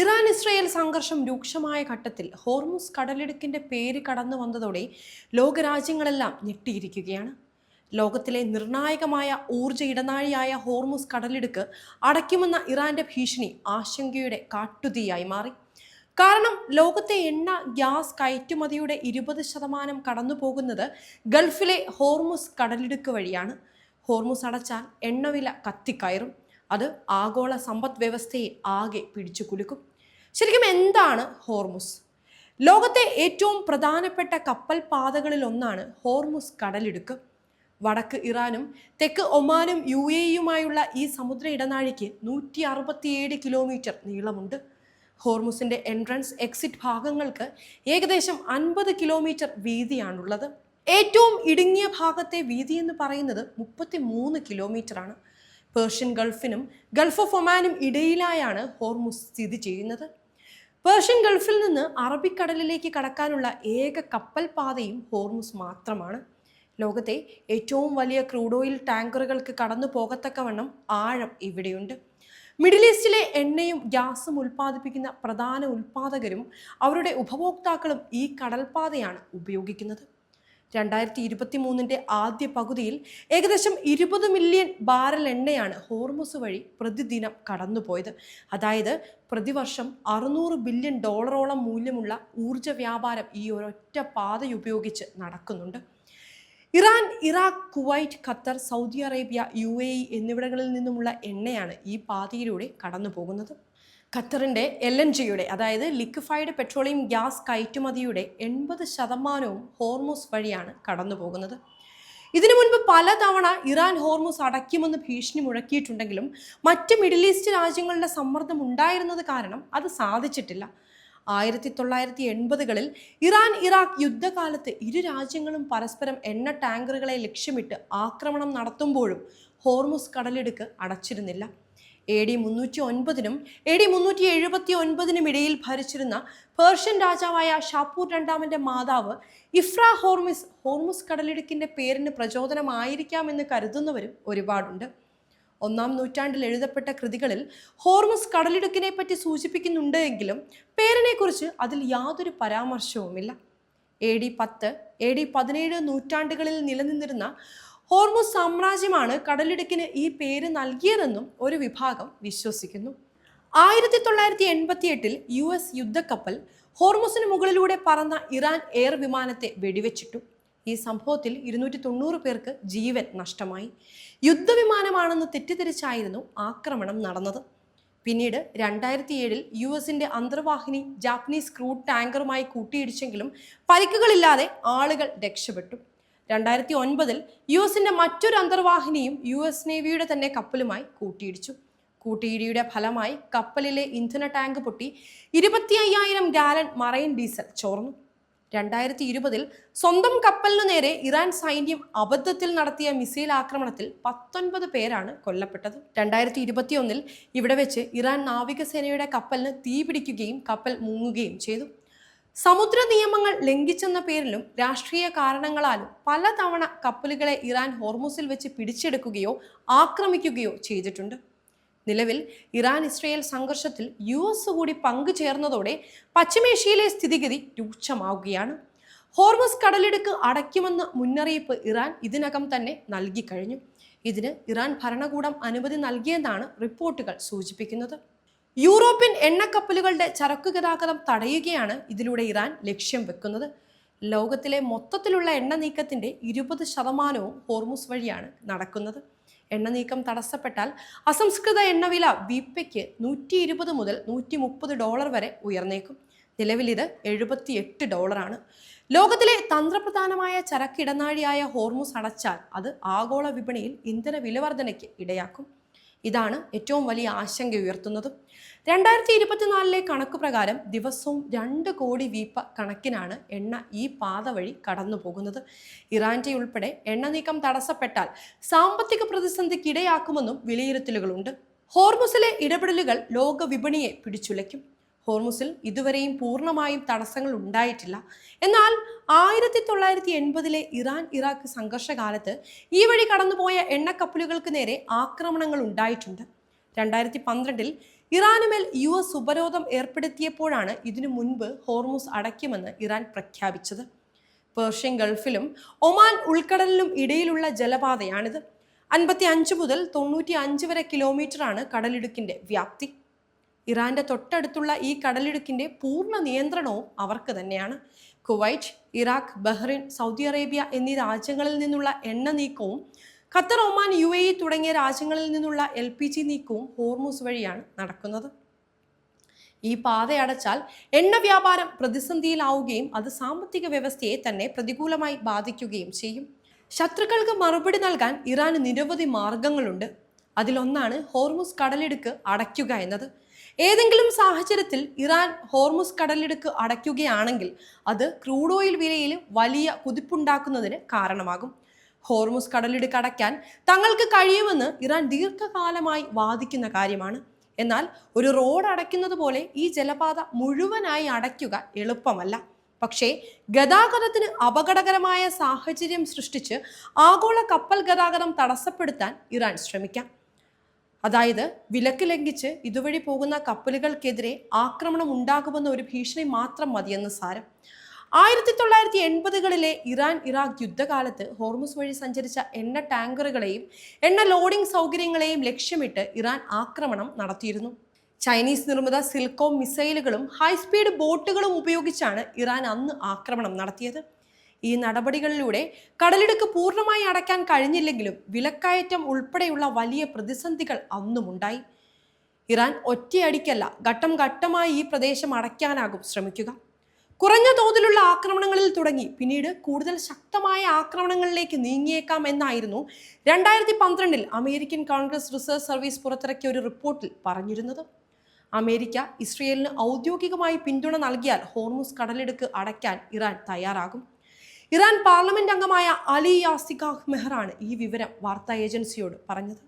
Iran Israel സംഘർഷം രൂക്ഷമായ ഘട്ടത്തിൽ ഹോർമുസ് കടലിടുക്കിന്റെ പേര് കടന്നു വന്നതോടെ ലോകരാജ്യങ്ങളെല്ലാം ഞെട്ടിയിരിക്കുകയാണ്. ലോകത്തിലെ നിർണായകമായ ഊർജ ഇടനാഴിയായ ഹോർമുസ് കടലിടുക്ക് അടയ്ക്കുമെന്ന ഇറാന്റെ ഭീഷണി ആശങ്കയുടെ കാട്ടുതീയായി മാറി. കാരണം ലോകത്തെ എണ്ണ ഗ്യാസ് കയറ്റുമതിയുടെ ഇരുപത് ശതമാനം കടന്നു പോകുന്നത് ഗൾഫിലെ ഹോർമുസ് കടലിടുക്ക് വഴിയാണ്. ഹോർമുസ് അടച്ചാൽ എണ്ണവില കത്തിക്കയറും. അത് ആഗോള സമ്പദ് വ്യവസ്ഥയെ ആകെ പിടിച്ചു കുലുക്കും. ശരിക്കും എന്താണ് ഹോർമുസ്? ലോകത്തെ ഏറ്റവും പ്രധാനപ്പെട്ട കപ്പൽ പാതകളിൽ ഒന്നാണ് ഹോർമുസ് കടലിടുക്ക്. വടക്ക് ഇറാനും തെക്ക് ഒമാനും യു എയുമായുള്ള ഈ സമുദ്ര ഇടനാഴിക്ക് നൂറ്റി അറുപത്തിയേഴ് കിലോമീറ്റർ നീളമുണ്ട്. ഹോർമുസിന്റെ എൻട്രൻസ് എക്സിറ്റ് ഭാഗങ്ങൾക്ക് ഏകദേശം അൻപത് കിലോമീറ്റർ വീതിയാണുള്ളത്. ഏറ്റവും ഇടുങ്ങിയ ഭാഗത്തെ വീതി എന്ന് പറയുന്നത് മുപ്പത്തി മൂന്ന് കിലോമീറ്ററാണ്. ആണ് പേർഷ്യൻ ഗൾഫിനും ഗൾഫ് ഓഫ് ഒമാനും ഇടയിലായാണ് ഹോർമുസ് സ്ഥിതി ചെയ്യുന്നത്. പേർഷ്യൻ ഗൾഫിൽ നിന്ന് അറബിക്കടലിലേക്ക് കടക്കാനുള്ള ഏക കപ്പൽ പാതയും ഹോർമുസ് മാത്രമാണ്. ലോകത്തെ ഏറ്റവും വലിയ ക്രൂഡ് ഓയിൽ ടാങ്കറുകൾക്ക് കടന്നു പോകത്തക്കവണ്ണം ആഴം ഇവിടെയുണ്ട്. മിഡിൽ ഈസ്റ്റിലെ എണ്ണയും ഗ്യാസും ഉൽപ്പാദിപ്പിക്കുന്ന പ്രധാന ഉൽപ്പാദകരും അവരുടെ ഉപഭോക്താക്കളും ഈ കടൽപാതയാണ് ഉപയോഗിക്കുന്നത്. രണ്ടായിരത്തി ഇരുപത്തി മൂന്നിന്റെ ആദ്യ പകുതിയിൽ ഏകദേശം ഇരുപത് മില്യൺ ബാരൽ എണ്ണയാണ് ഹോർമുസ് വഴി പ്രതിദിനം കടന്നുപോയത്. അതായത് പ്രതിവർഷം അറുന്നൂറ് ബില്യൺ ഡോളറോളം മൂല്യമുള്ള ഊർജ വ്യാപാരം ഈ ഒരൊറ്റ പാത ഉപയോഗിച്ച് നടക്കുന്നുണ്ട്. Iran Iraq Kuwait Qatar Saudi Arabia U എന്നിവിടങ്ങളിൽ നിന്നുമുള്ള എണ്ണയാണ് ഈ പാതയിലൂടെ കടന്നു പോകുന്നത് ഖത്തറിന്റെ എൽ എൻ ജിയുടെ അതായത് ലിക്വിഫൈഡ് പെട്രോളിയം ഗ്യാസ് കയറ്റുമതിയുടെ എൺപത് ശതമാനവും ഹോർമോസ് വഴിയാണ് കടന്നു പോകുന്നത്. ഇതിനു മുൻപ് പലതവണ ഇറാൻ ഹോർമോസ് അടയ്ക്കുമെന്ന് ഭീഷണി മുഴക്കിയിട്ടുണ്ടെങ്കിലും മറ്റ് മിഡിൽ ഈസ്റ്റ് രാജ്യങ്ങളുടെ സമ്മർദ്ദം ഉണ്ടായിരുന്നത് കാരണം അത് സാധിച്ചിട്ടില്ല. ആയിരത്തി തൊള്ളായിരത്തി എൺപതുകളിൽ ഇറാൻ ഇറാഖ് യുദ്ധകാലത്ത് ഇരു രാജ്യങ്ങളും പരസ്പരം എണ്ണ ടാങ്കറുകളെ ലക്ഷ്യമിട്ട് ആക്രമണം നടത്തുമ്പോഴും ഹോർമോസ് കടലിടുക്ക് അടച്ചിരുന്നില്ല. എ ഡി മുന്നൂറ്റി ഒൻപതിനും എ ഡി മുന്നൂറ്റി എഴുപത്തി ഒൻപതിനും ഇടയിൽ ഭരിച്ചിരുന്ന പേർഷ്യൻ രാജാവായ ഷാപ്പൂർ രണ്ടാമന്റെ മാതാവ് ഇഫ്ര ഹോർമിസ് ഹോർമുസ് കടലിടുക്കിന്റെ പേരിന് പ്രചോദനമായിരിക്കാമെന്ന് കരുതുന്നവരും ഒരുപാടുണ്ട്. ഒന്നാം നൂറ്റാണ്ടിൽ എഴുതപ്പെട്ട കൃതികളിൽ ഹോർമുസ് കടലിടുക്കിനെ പറ്റി സൂചിപ്പിക്കുന്നുണ്ട് എങ്കിലും പേരിനെക്കുറിച്ച് അതിൽ യാതൊരു പരാമർശവുമില്ല. എ ഡി പത്ത് എ ഡി പതിനേഴ് നൂറ്റാണ്ടുകളിൽ നിലനിന്നിരുന്ന ഹോർമുസ് സാമ്രാജ്യമാണ് കടലിടുക്കിന് ഈ പേര് നൽകിയതെന്നും ഒരു വിഭാഗം വിശ്വസിക്കുന്നു. ആയിരത്തി തൊള്ളായിരത്തി എൺപത്തി എട്ടിൽ യു എസ് യുദ്ധക്കപ്പൽ ഹോർമുസിന് മുകളിലൂടെ പറന്ന ഇറാൻ എയർ വിമാനത്തെ വെടിവെച്ചിട്ടു. ഈ സംഭവത്തിൽ ഇരുന്നൂറ്റി തൊണ്ണൂറ് പേർക്ക് ജീവൻ നഷ്ടമായി. യുദ്ധവിമാനമാണെന്ന് തെറ്റിദ്ധരിച്ചായിരുന്നു ആക്രമണം നടന്നത്. പിന്നീട് രണ്ടായിരത്തി ഏഴിൽ യു എസിന്റെ അന്തർവാഹിനി ജാപ്പനീസ് ക്രൂഡ് ടാങ്കറുമായി കൂട്ടിയിടിച്ചെങ്കിലും പരിക്കുകളില്ലാതെ ആളുകൾ രക്ഷപ്പെട്ടു. രണ്ടായിരത്തി ഒൻപതിൽ യു എസിന്റെ മറ്റൊരു അന്തർവാഹിനിയും യു എസ് നേവിയുടെ തന്നെ കപ്പലുമായി കൂട്ടിയിടിച്ചു. കൂട്ടിയിടിയുടെ ഫലമായി കപ്പലിലെ ഇന്ധന ടാങ്ക് പൊട്ടി ഇരുപത്തി അയ്യായിരം ഗാലൻ മറൈൻ ഡീസൽ ചോർന്നു. രണ്ടായിരത്തി ഇരുപതിൽ സ്വന്തം കപ്പലിനു നേരെ ഇറാൻ സൈന്യം അബദ്ധത്തിൽ നടത്തിയ മിസൈൽ ആക്രമണത്തിൽ പത്തൊൻപത് പേരാണ് കൊല്ലപ്പെട്ടത്. രണ്ടായിരത്തി ഇരുപത്തിയൊന്നിൽ ഇവിടെ വെച്ച് ഇറാൻ നാവികസേനയുടെ കപ്പലിന് തീപിടിക്കുകയും കപ്പൽ മുങ്ങുകയും ചെയ്തു. സമുദ്ര നിയമങ്ങൾ ലംഘിച്ചെന്ന പേരിലും രാഷ്ട്രീയ കാരണങ്ങളാലും പലതവണ കപ്പലുകളെ ഇറാൻ ഹോർമുസിൽ വെച്ച് പിടിച്ചെടുക്കുകയോ ആക്രമിക്കുകയോ ചെയ്തിട്ടുണ്ട്. നിലവിൽ ഇറാൻ ഇസ്രയേൽ സംഘർഷത്തിൽ യു എസ് കൂടി പങ്കുചേർന്നതോടെ പശ്ചിമേഷ്യയിലെ സ്ഥിതിഗതി രൂക്ഷമാവുകയാണ്. ഹോർമസ് കടലിടുക്ക് അടയ്ക്കുമെന്ന മുന്നറിയിപ്പ് ഇറാൻ ഇതിനകം തന്നെ നൽകിക്കഴിഞ്ഞു. ഇതിന് ഇറാൻ ഭരണകൂടം അനുമതി നൽകിയെന്നാണ് റിപ്പോർട്ടുകൾ സൂചിപ്പിക്കുന്നത്. യൂറോപ്യൻ എണ്ണക്കപ്പലുകളുടെ ചരക്കു ഗതാഗതം തടയുകയാണ് ഇതിലൂടെ ഇറാൻ ലക്ഷ്യം വെക്കുന്നത്. ലോകത്തിലെ മൊത്തത്തിലുള്ള എണ്ണ നീക്കത്തിന്റെ ഇരുപത് ശതമാനവും ഹോർമുസ് വഴിയാണ് നടക്കുന്നത്. എണ്ണ നീക്കം തടസ്സപ്പെട്ടാൽ അസംസ്കൃത എണ്ണവില വിപ്പയ്ക്ക് നൂറ്റി ഇരുപത് മുതൽ നൂറ്റി മുപ്പത് ഡോളർ വരെ ഉയർന്നേക്കും. നിലവിൽ ഇത് എഴുപത്തിയെട്ട് ഡോളറാണ്. ലോകത്തിലെ തന്ത്രപ്രധാനമായ ചരക്ക് ചരക്കിടനാഴിയായ ഹോർമുസ് അടച്ചാൽ അത് ആഗോള വിപണിയിൽ ഇന്ധന വിലവർദ്ധനയ്ക്ക് ഇടയാക്കും. ഇതാണ് ഏറ്റവും വലിയ ആശങ്ക ഉയർത്തുന്നത്. രണ്ടായിരത്തി ഇരുപത്തിനാലിലെ കണക്ക് പ്രകാരം ദിവസവും രണ്ട് കോടി വീപ്പ കണക്കിനാണ് എണ്ണ ഈ പാത വഴി കടന്നു പോകുന്നത്. ഇറാന്റെ ഉൾപ്പെടെ എണ്ണ നീക്കം തടസ്സപ്പെട്ടാൽ സാമ്പത്തിക പ്രതിസന്ധിക്ക് ഇടയാക്കുമെന്നും വിലയിരുത്തലുകളുണ്ട്. ഹോർമുസിലെ ഇടപെടലുകൾ ലോക വിപണിയെ പിടിച്ചുലയ്ക്കും. ഹോർമുസിൽ ഇതുവരെയും പൂർണമായും തടസ്സങ്ങൾ ഉണ്ടായിട്ടില്ല. എന്നാൽ ആയിരത്തി തൊള്ളായിരത്തി എൺപതിലെ ഇറാൻ ഇറാഖ് സംഘർഷകാലത്ത് ഈ വഴി കടന്നുപോയ എണ്ണക്കപ്പലുകൾക്ക് നേരെ ആക്രമണങ്ങൾ ഉണ്ടായിട്ടുണ്ട്. രണ്ടായിരത്തി പന്ത്രണ്ടിൽ ഇറാനുമേൽ യു എസ് ഉപരോധം ഏർപ്പെടുത്തിയപ്പോഴാണ് ഇതിനു മുൻപ് ഹോർമുസ് അടയ്ക്കുമെന്ന് ഇറാൻ പ്രഖ്യാപിച്ചത്. പേർഷ്യൻ ഗൾഫിലും ഒമാൻ ഉൾക്കടലിലും ഇടയിലുള്ള ജലപാതയാണിത്. അൻപത്തി അഞ്ച് മുതൽ തൊണ്ണൂറ്റി അഞ്ച് വരെ കിലോമീറ്ററാണ് കടലിടുക്കിന്റെ വ്യാപ്തി. ഇറാന്റെ തൊട്ടടുത്തുള്ള ഈ കടലിടുക്കിന്റെ പൂർണ നിയന്ത്രണവും അവർക്ക് തന്നെയാണ്. Kuwait Iraq Bahrain Saudi Arabia എന്നീ രാജ്യങ്ങളിൽ നിന്നുള്ള എണ്ണ നീക്കവും ഖത്തർ ഒമാൻ യു എ തുടങ്ങിയ രാജ്യങ്ങളിൽ നിന്നുള്ള എൽ പി ജി നീക്കവും ഹോർമൂസ് വഴിയാണ് നടക്കുന്നത്. ഈ പാത അടച്ചാൽ എണ്ണ വ്യാപാരം പ്രതിസന്ധിയിലാവുകയും അത് സാമ്പത്തിക വ്യവസ്ഥയെ തന്നെ പ്രതികൂലമായി ബാധിക്കുകയും ചെയ്യും. ശത്രുക്കൾക്ക് മറുപടി നൽകാൻ ഇറാന് നിരവധി മാർഗങ്ങളുണ്ട്. അതിലൊന്നാണ് ഹോർമുസ് കടലിടുക്ക് അടയ്ക്കുക എന്നത്. ഏതെങ്കിലും സാഹചര്യത്തിൽ ഇറാൻ ഹോർമുസ് കടലിടുക്ക് അടയ്ക്കുകയാണെങ്കിൽ അത് ക്രൂഡ് ഓയിൽ വിലയിൽ വലിയ കുതിപ്പുണ്ടാക്കുന്നതിന് കാരണമാകും. ഹോർമുസ് കടലിടുക്ക് അടയ്ക്കാൻ തങ്ങൾക്ക് കഴിയുമെന്ന് ഇറാൻ ദീർഘകാലമായി വാദിക്കുന്ന കാര്യമാണ്. എന്നാൽ ഒരു റോഡ് അടയ്ക്കുന്നത് പോലെ ഈ ജലപാത മുഴുവനായി അടയ്ക്കുക എളുപ്പമല്ല. പക്ഷേ ഗതാഗതത്തിന് അപകടകരമായ സാഹചര്യം സൃഷ്ടിച്ച് ആഗോള കപ്പൽ ഗതാഗതം തടസ്സപ്പെടുത്താൻ ഇറാൻ ശ്രമിക്കാം. അതായത് വിലക്ക് ലംഘിച്ച് ഇതുവഴി പോകുന്ന കപ്പലുകൾക്കെതിരെ ആക്രമണം ഉണ്ടാകുമെന്ന ഒരു ഭീഷണി മാത്രം മതിയെന്ന് സാരം. ആയിരത്തി തൊള്ളായിരത്തി എൺപതുകളിലെ ഇറാൻ ഇറാഖ് യുദ്ധകാലത്ത് ഹോർമുസ് വഴി സഞ്ചരിച്ച എണ്ണ ടാങ്കറുകളെയും എണ്ണ ലോഡിംഗ് സൗകര്യങ്ങളെയും ലക്ഷ്യമിട്ട് ഇറാൻ ആക്രമണം നടത്തിയിരുന്നു. ചൈനീസ് നിർമ്മിത സിൽക്കോം മിസൈലുകളും ഹൈസ്പീഡ് ബോട്ടുകളും ഉപയോഗിച്ചാണ് ഇറാൻ അന്ന് ആക്രമണം നടത്തിയത്. ഈ നടപടികളിലൂടെ കടലിടുക്ക് പൂർണമായി അടയ്ക്കാൻ കഴിഞ്ഞില്ലെങ്കിലും വിലക്കയറ്റം ഉൾപ്പെടെയുള്ള വലിയ പ്രതിസന്ധികൾ അന്നുമുണ്ടായി ഇറാൻ ഒറ്റയടിക്കല്ല ഘട്ടം ഘട്ടമായി ഈ പ്രദേശം അടയ്ക്കാനാകും ശ്രമിക്കുക. കുറഞ്ഞ തോതിലുള്ള ആക്രമണങ്ങളിൽ തുടങ്ങി. പിന്നീട് കൂടുതൽ ശക്തമായ ആക്രമണങ്ങളിലേക്ക് നീങ്ങിയേക്കാം എന്നായിരുന്നു രണ്ടായിരത്തി പന്ത്രണ്ടിൽ അമേരിക്കൻ കോൺഗ്രസ് റിസർച്ച് സർവീസ് പുറത്തിറക്കിയ ഒരു റിപ്പോർട്ടിൽ പറഞ്ഞിരുന്നത്. അമേരിക്ക ഇസ്രയേലിന് ഔദ്യോഗികമായി പിന്തുണ നൽകിയാൽ ഹോർമുസ് കടലെടുക്ക് അടയ്ക്കാൻ ഇറാൻ തയ്യാറാകും. ഇറാൻ പാർലമെന്റ് അംഗമായ അലി യാസിഖ് മെഹ്റാണ് ഈ വിവരം വാർത്താ ഏജൻസിയോട് പറഞ്ഞത്.